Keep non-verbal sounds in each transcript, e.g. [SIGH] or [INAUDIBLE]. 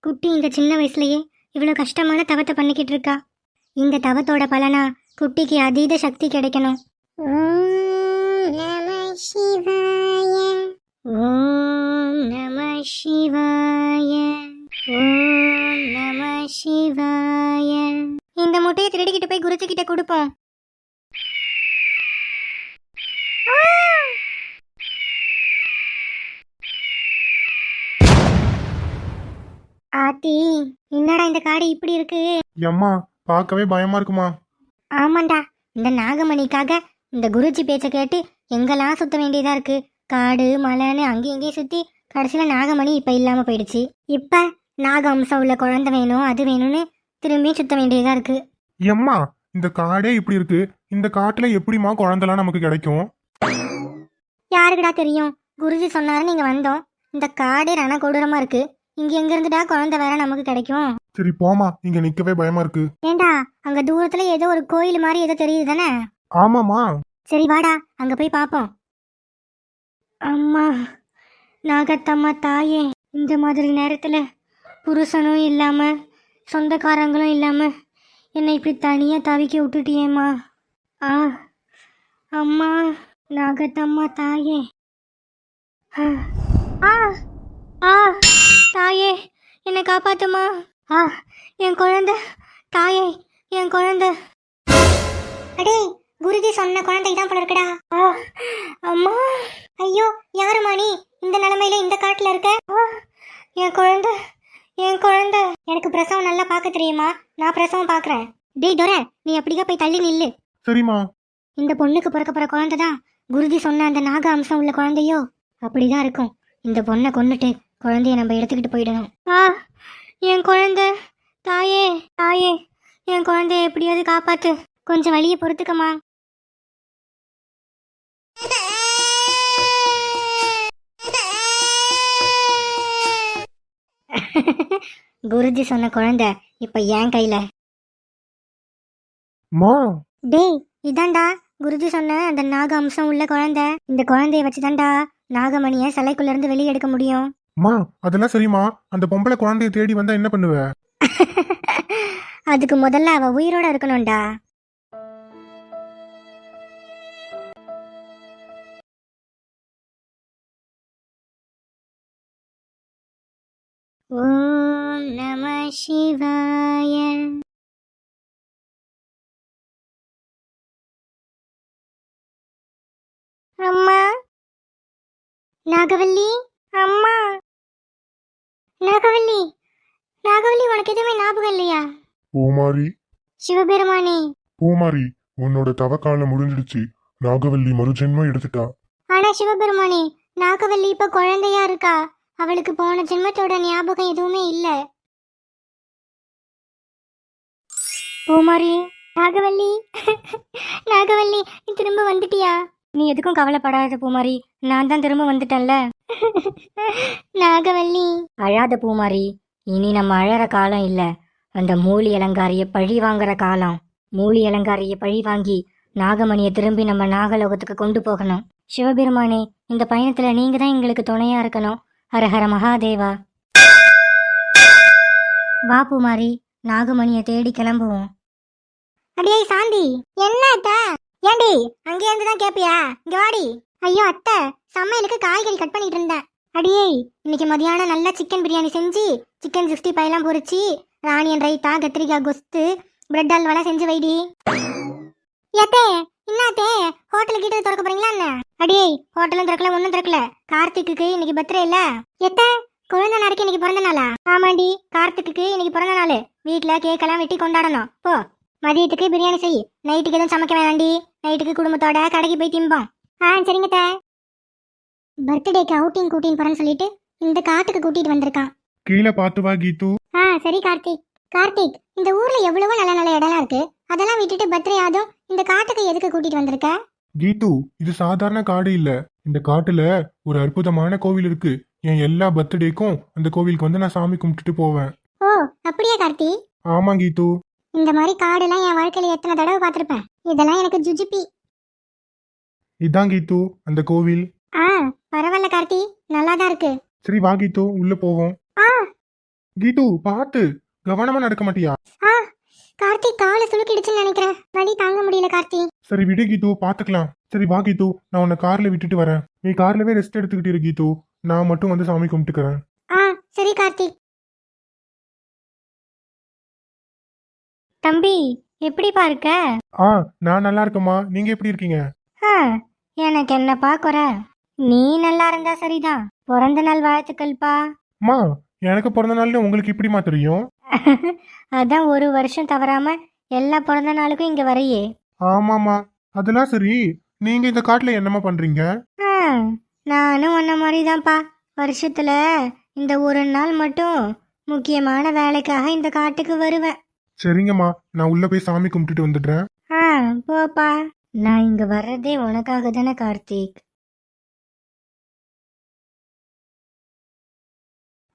குட்டி இந்த சின்ன வயசுலயே இவ்வளோ கஷ்டமான தவத்தை பண்ணிக்கிட்டு இருக்கா? இந்த தவத்தோட பலனா குட்டிக்கு அதீத சக்தி கிடைக்கணும். ஓம் நம சிவாய. ஓம் நம சிவாய. இந்த முட்டையை திருடிக்கிட்டு போய் குருத்துக்கிட்ட கொடுப்போம் ஆ! ஆத்தி என்னடா இந்த காடு இப்படி இருக்கு? எம்மா பார்க்கவே பயமா இருக்குமா? ஆமாண்டா இந்த நாகமணிக்காக இந்த குருஜி பேச்ச கேட்டு எங்கெல்லாம் சுத்த வேண்டியதா இருக்கு? காடு மலைன்னு அங்கேயும் இங்கேயும் சுத்தி கடைசியில நாகமணி இப்ப இல்லாம போயிடுச்சு. இப்ப நாக அம்சம் உள்ள குழந்தை வேணும் அது வேணும்னு திரும்பி சுத்த வேண்டியதா இருக்கு. எம்மா இந்த காடே இப்படி இருக்கு. இந்த காட்டுல எப்படிம்மா குழந்தைலாம் நமக்கு கிடைக்கும்? யாருக்குடா தெரியும்? குருஜி சொன்னாரு நீங்க வந்தோம். இந்த காடே ரண கொடூரமா இருக்கு. இங்க எங்க இருந்துடா குழந்தை வேற நமக்கு கிடைக்கும்? சரி போமா இங்க நிக்கவே பயமா இருக்கு. ஏண்டா அங்க தூரத்துல ஏதோ ஒரு கோயில் மாதிரி ஏதோ தெரியுது தானே? ஆமாமா சரி வாடா. அங்க போய் பாப்போம். அம்மா நாகத்தம்மா தாயே இந்த மாதிரி நேரத்துல புருஷனும் இல்லாம சொந்தக்காரங்களும் இல்லாம என்னை இப்படி தனியா தவிக்க விட்டுட்டியேம்மா? ஆ அம்மா நாகத்தம்மா தாயே. ஆ ஆ ஆ. தாயே என்னை காப்பாத்துமா? ஆ என் குழந்தை. தாயே என் குழந்தை. அடே குருஜி சொன்ன குழந்தை தான் போல இருக்குடா. ஆ, அம்மா. ஐயோ யாருமா நீ? இந்த நிலைமையில இந்த காட்டுல இருக்க? ஆ, என் குழந்தை என் குழந்தை. எனக்கு பிரசவம் நல்லா பார்க்க தெரியுமா? நான் பிரசவம் பார்க்கறேன். டேய் டொர நீ அப்படியே போய் தள்ளி நில்லு. சரிம்மா. இந்த பொண்ணுக்கு பிறக்க போற குழந்தை தான் குருஜி சொன்ன அந்த நாக அம்சம் உள்ள குழந்தையோ? அப்படிதான் இருக்கும். இந்த பொண்ணை கொன்னுட்டு குழந்தைய நம்ம எடுத்துக்கிட்டு போயிடணும். ஆ என் குழந்தை தாயே தாயே என் குழந்தைய எப்படியாவது காப்பாத்து. கொஞ்சம் வழியை பொறுத்துக்கம்மா. [LAUGHS] குருஜி சொன்ன குழந்தை இப்ப என் கையில. மா. டேய் இதான்டா. குருஜி சொன்ன அந்த நாக அம்சம் உள்ள குழந்தை. இந்த குழந்தைய வச்சுதான்டா நாகமணிய சிலைக்குள்ள இருந்து வெளியே எடுக்க முடியும். மா அதெல்லாம் சரிம்மா. அந்த பொம்பளை குழந்தைய தேடி வந்தா என்ன பண்ணுவ? அதுக்கு முதல்ல அவ உயிரோட இருக்கணும்டா. ஓம் நம சிவாய. அம்மா. நாகவல்லி அம்மா. நாகவல்லி நாகவல்லி உனக்கு எதுவுமே ஞாபகம் இல்லையா? பூமாரி. சிவபெருமானே. பூமாரி உன்னோட தவக்காலம் முடிஞ்சிடுச்சு. நாகவல்லி மறுஜென்மம் எடுத்துட்டா. ஆனா சிவபெருமானே நாகவல்லி இப்ப குழந்தையா இருக்கா? அவளுக்கு போன ஜென்மத்தோட ஞாபகம் எதுவுமே இல்ல. பூமாரி நாகவல்லி [LAUGHS] நாகவல்லி நீ திரும்ப வந்துட்டியா? நீ எதுக்கும் கவலைப்படாத பூமாரி. நான் தான் திரும்ப வந்துட்டேன்ல. [LAUGHS] நாகவல்லி. அழாத பூமாரி இனி நம்ம அழற காலம் இல்ல. அந்த மூலி அலங்காரிய பழி வாங்குற காலம். மூலி அலங்காரிய பழி வாங்கி நாகமணியை திரும்பி நம்ம நாகலோகத்துக்கு கொண்டு போகணும். சிவபெருமானே இந்த பயணத்துல நீங்க தான் எங்களுக்கு துணையா இருக்கணும். ஹரஹர மகாதேவா. வா பூமாரி நாகமணியை தேடி கிளம்புவோம். அடியே சாந்தி என்ன அத்தை ஏண்டி அங்கே இருந்து தான் கேப்பியா? இங்க வாடி. ஐயோ அத்தை சமையலுக்கு காய்கறி கட் பண்ணிட்டு இருந்தேன். அடியே இன்னைக்கு மதியானம் நல்லா சிக்கன் பிரியாணி செஞ்சு சிக்கன் சிக்ஸ்டி ஃபைவ் எல்லாம் பொரிச்சு ராணியன் ரைத்தா கத்திரிக்காய் கொஸ்து பிரெட் அல்வாலாம் செஞ்சு வைடி. ஏத்தே இன்னாத்தே ஹோட்டல் கிட்ட திறக்க போறீங்களா என்ன? அடியே ஹோட்டலும் திறக்கல ஒன்றும் திறக்கல. கார்த்திக்கு இன்னைக்கு பர்த்டே இல்ல? எத்த குழந்தை நாளைக்கு இன்னைக்கு பிறந்த நாளா? ஆமாண்டி கார்த்திக்கு இன்னைக்கு பிறந்த நாள். வீட்டில் கேக் எல்லாம் வெட்டி கொண்டாடணும். போ மதியத்துக்கு பிரியாணி செய். நைட்டுக்கு எதுவும் சமைக்க வேணாண்டி. நைட்டுக்கு குடும்பத்தோட கடைக்கு போய் திம்போம். ஆ சரிங்க தே. பர்த்டேக்கு அவுட்டிங் கூட்டின்னு போறேன்னு சொல்லிட்டு இந்த காட்டுக்கு கூட்டிட்டு வந்திருக்கான். கீழே பார்த்து வா கீது. ஆ சரி கார்த்திக். கார்த்திக் இந்த ஊர்ல எவ்வளவோ நல்ல நல்ல இடம்லாம் இருக்கு. அதெல்லாம் விட்டுட்டு பர்த்டே ஆதும் இந்த காட்டுக்கு எதுக்கு கூட்டிட்டு வந்திருக்க? கீது இது சாதாரண காடு இல்ல. இந்த காட்டுல ஒரு அற்புதமான கோவில் இருக்கு. என் எல்லா பர்த்டேக்கும் அந்த கோவிலுக்கு வந்து நான் சாமி கும்பிட்டுட்டு போவேன். ஓ அப்படியா கார்த்தி ஆமா கீது. இந்த மாதிரி காடெல்லாம் என் வாழ்க்கையில எத்தனை தடவை பார்த்திருப்பேன். இதெல்லாம் எனக்கு ஜுஜிபி இதான் கீது அந்த கோவில். ஆ பரவாயில்ல கார்த்தி நல்லா தான் இருக்கு. சரி வா கீது உள்ள போவோம். ஆ. கீது பார்த்து கவனமா நடக்க மாட்டியா? ஆ கார்த்தி காலை சுளுக்கிடுச்சுன்னு நினைக்கிறேன். வலி தாங்க முடியல கார்த்தி. சரி விடு கீது பாத்துக்கலாம் சரி வா கீது நான் உன்னை கார்ல விட்டுட்டு வரேன். நீ கார்லவே ரெஸ்ட் எடுத்துக்கிட்டு இரு கீது. நான் மட்டும் வந்து சாமி கும்பிட்டுக்கிறேன். ஆ சரி கார்த்தி. தம்பி எப்படிப்பா இருக்க? ஆ நான் நல்லா இருக்கேம்மா. நீங்க எப்படி இருக்கீங்க? ஆ, எனக்கு என்னப்பா குறை? நீ நல்லா இருந்தா சரிதான் பிறந்த நாள் வாழ்த்துக்கள்ப்பா. அம்மா எனக்கு பிறந்த நாள்னு உங்களுக்கு இப்படிமா தெரியும்? [LAUGHS] அதான் ஒரு வருஷம் தவறாம எல்லா பிறந்த நாளுக்கும் இங்க வரையே. ஆமாமா அதெல்லாம் சரி. நீங்க இந்த காட்டுல என்னம்மா பண்றீங்க? ஆ, நானும் உன்ன மாதிரி தான்ப்பா வருஷத்துல இந்த ஒரு நாள் மட்டும் முக்கியமான வேலைக்காக இந்த காட்டுக்கு வருவேன். சரிங்கம்மா நான் உள்ள போய் சாமி கும்பிட்டுட்டு வந்துடுறேன். ஆ போப்பா. நான் இங்க வர்றதே உனக்காக தானே கார்த்திக்.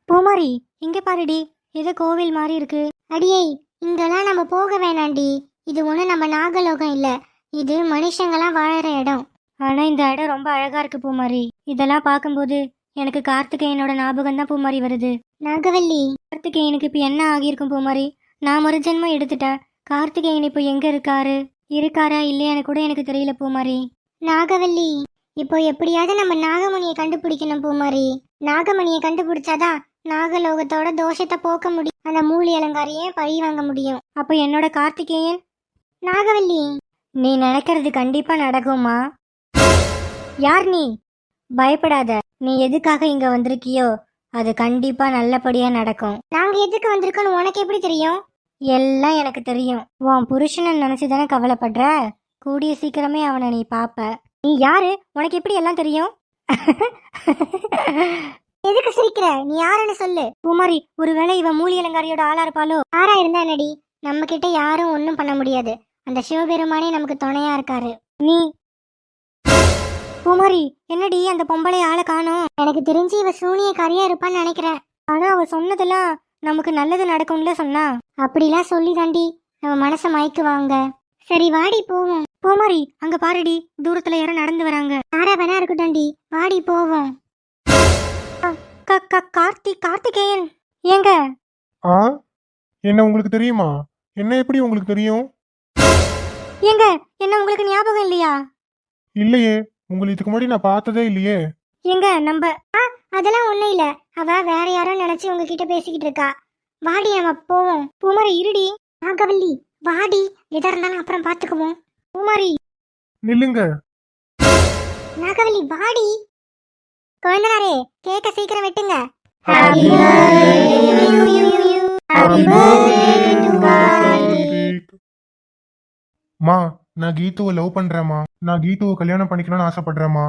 பூமாரி இங்க பாருடி. ஏதோ கோவில் மாதிரி இருக்கு. அடியே இங்கெல்லாம் நம்ம போக வேணாண்டி. இது ஒன்றும் நம்ம நாகலோகம் இல்ல. இது மனுஷங்களாம் வாழற இடம். ஆனா இந்த இடம் ரொம்ப அழகா இருக்கு பூமாரி. இதெல்லாம் பார்க்கும்போது எனக்கு கார்த்திகேயனோட ஞாபகம் தான் பூமாரி வருது. நாகவல்லி கார்த்திகேயனுக்கு இப்ப என்ன ஆகியிருக்கும் பூமாரி? நான் ஒரு ஜென்மம் எடுத்துட்டேன் கார்த்திகேயன் இப்போ எங்க இருக்காரு? இருக்காரா இல்லையான்னு கூட எனக்கு தெரியல பூமாரி. நாகவல்லி இப்போ எப்படியாவது நம்ம நாகமணியை கண்டுபிடிக்கணும் பூமாரி. நாகமணியை கண்டுபிடிச்சாதான் நாகலோகத்தோட தோஷத்தை போக்க முடியும். அந்த மூலி அலங்காரியே பழி வாங்க முடியும். அப்போ என்னோட கார்த்திகேயன்? நாகவல்லி. நீ நினைக்கிறது கண்டிப்பா நடக்குமா யார் நீ? பயப்படாத. நீ எதுக்காக இங்க வந்திருக்கியோ அது கண்டிப்பா நல்லபடியா நடக்கும். நாங்க எதுக்கு வந்திருக்கோம்னு உனக்கு எப்படி தெரியும்? எல்லாம் எனக்கு தெரியும். உன் புருஷனை நினைச்சு தானே கவலைப்படுற? கூடிய சீக்கிரமே அவனை நீ பாப்ப. நீ யாரு? உனக்கு எப்படி எல்லாம் தெரியும்? [LAUGHS] எதுக்கு சிரிக்கிற? நீ யாருன்னு சொல்லு. குமாரி ஒருவேளை இவன் மூலி அலங்காரியோட ஆளா இருப்பாளோ? ஆறா இருந்தா என்னடி? நம்ம கிட்ட யாரும் ஒன்றும் பண்ண முடியாது. அந்த சிவபெருமானே நமக்கு துணையா இருக்காரு. நீ குமாரி என்னடி அந்த பொம்பளை ஆளை காணும்? எனக்கு தெரிஞ்சு இவ சூனியக்காரியா இருப்பான்னு நினைக்கிறேன். ஆனா அவ சொன்னதெல்லாம் நமக்கு நல்லது நடக்கும்ல சொன்னா? அப்படிலாம் சொல்லி தாண்டி நம்ம மனச மயக்குவாங்க. சரி வாடி போவோம். போமாரி அங்க பாருடி தூரத்துல யாரோ நடந்து வராங்க. யாரா வேணா இருக்கட்டும்டி வாடி போவோம். கார்த்தி கார்த்திகேயன். ஏங்க? ஆ? என்ன உங்களுக்கு தெரியுமா? என்ன எப்படி உங்களுக்கு தெரியும்? ஏங்க என்ன உங்களுக்கு ஞாபகம் இல்லையா? இல்லையே. உங்களை இதுக்கு முன்னாடி நான் பார்த்ததே இல்லையே. ஏங்க நம்ம ஆ? அதெல்லாம் ஒண்ணும் இல்ல. அவ வேற யாரோ நினைச்சு உங்ககிட்ட பேசிக்கிட்டு இருக்கா. வாடி நம்ம போவோம். பூமாரி இருடி. நாகவல்லி வாடி. எதா இருந்தாலும் அப்புறம் பாத்துக்குவோம். பூமாரி. நில்லுங்க. நாகவல்லி வாடி. குழந்தனாரே கேக்க சீக்கிரம் வெட்டுங்க. Happy மா நான் கீதுவை லவ் பண்றேம்மா. நான் கீதுவை கல்யாணம் பண்ணிக்கணும்னு ஆசைப்படுறேம்மா.